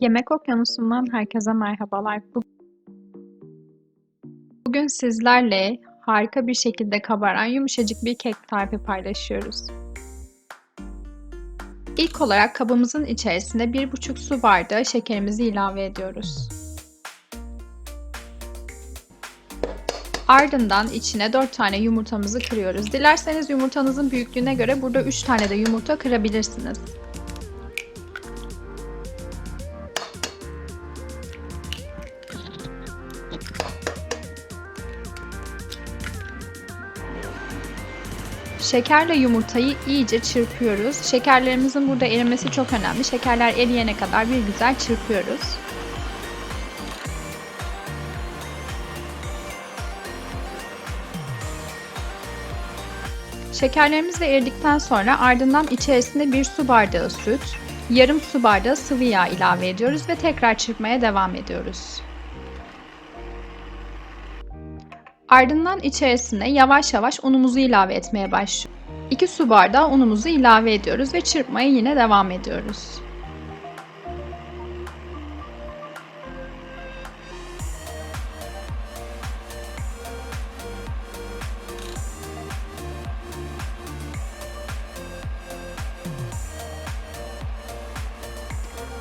Yemek Okyanusu'ndan herkese merhabalar. Bu- Bugün sizlerle harika bir şekilde kabaran yumuşacık bir kek tarifi paylaşıyoruz. İlk olarak kabımızın içerisine 1,5 su bardağı şekerimizi ilave ediyoruz. Ardından içine 4 tane yumurtamızı kırıyoruz. Dilerseniz yumurtanızın büyüklüğüne göre burada 3 tane de yumurta kırabilirsiniz. Şekerle yumurtayı iyice çırpıyoruz. Şekerlerimizin burada erimesi çok önemli. Şekerler eriyene kadar bir güzel çırpıyoruz. Şekerlerimiz de eridikten sonra ardından içerisinde bir su bardağı süt, yarım su bardağı sıvı yağ ilave ediyoruz ve tekrar çırpmaya devam ediyoruz. Ardından içerisine yavaş yavaş unumuzu ilave etmeye başlıyoruz. 2 su bardağı unumuzu ilave ediyoruz ve çırpmaya yine devam ediyoruz.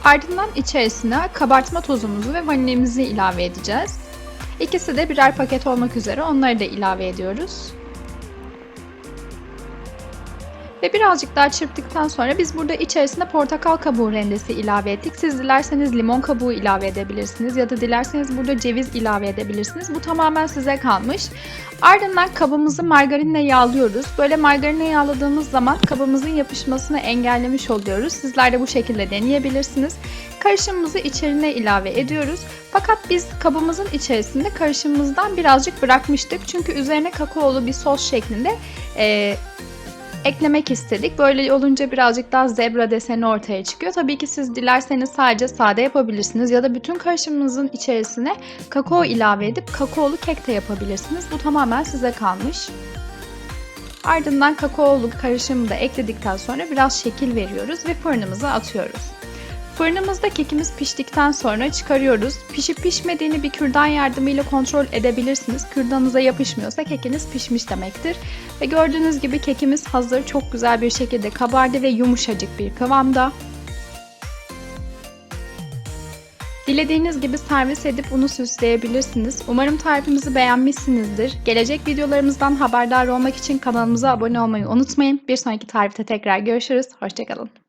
Ardından içerisine kabartma tozumuzu ve vanilimizi ilave edeceğiz. İkisi de birer paket olmak üzere onları da ilave ediyoruz. Ve birazcık daha çırptıktan sonra biz burada içerisine portakal kabuğu rendesi ilave ettik. Siz dilerseniz limon kabuğu ilave edebilirsiniz ya da dilerseniz burada ceviz ilave edebilirsiniz. Bu tamamen size kalmış. Ardından kabımızı margarinle yağlıyoruz. Böyle margarinle yağladığımız zaman kabımızın yapışmasını engellemiş oluyoruz. Sizler de bu şekilde deneyebilirsiniz. Karışımımızı içerine ilave ediyoruz. Fakat biz kabımızın içerisinde karışımımızdan birazcık bırakmıştık. Çünkü üzerine kakaolu bir sos şeklinde e, eklemek istedik. Böyle olunca birazcık daha zebra deseni ortaya çıkıyor. Tabii ki siz dilerseniz sadece sade yapabilirsiniz ya da bütün karışımınızın içerisine kakao ilave edip kakaolu kek de yapabilirsiniz. Bu tamamen size kalmış. Ardından kakaolu karışımı da ekledikten sonra biraz şekil veriyoruz ve fırınımıza atıyoruz. Fırınımızda kekimiz piştikten sonra çıkarıyoruz. Pişip pişmediğini bir kürdan yardımıyla kontrol edebilirsiniz. Kürdanınıza yapışmıyorsa kekiniz pişmiş demektir. Ve gördüğünüz gibi kekimiz hazır. Çok güzel bir şekilde kabardı ve yumuşacık bir kıvamda. Dilediğiniz gibi servis edip bunu süsleyebilirsiniz. Umarım tarifimizi beğenmişsinizdir. Gelecek videolarımızdan haberdar olmak için kanalımıza abone olmayı unutmayın. Bir sonraki tarifte tekrar görüşürüz. Hoşçakalın.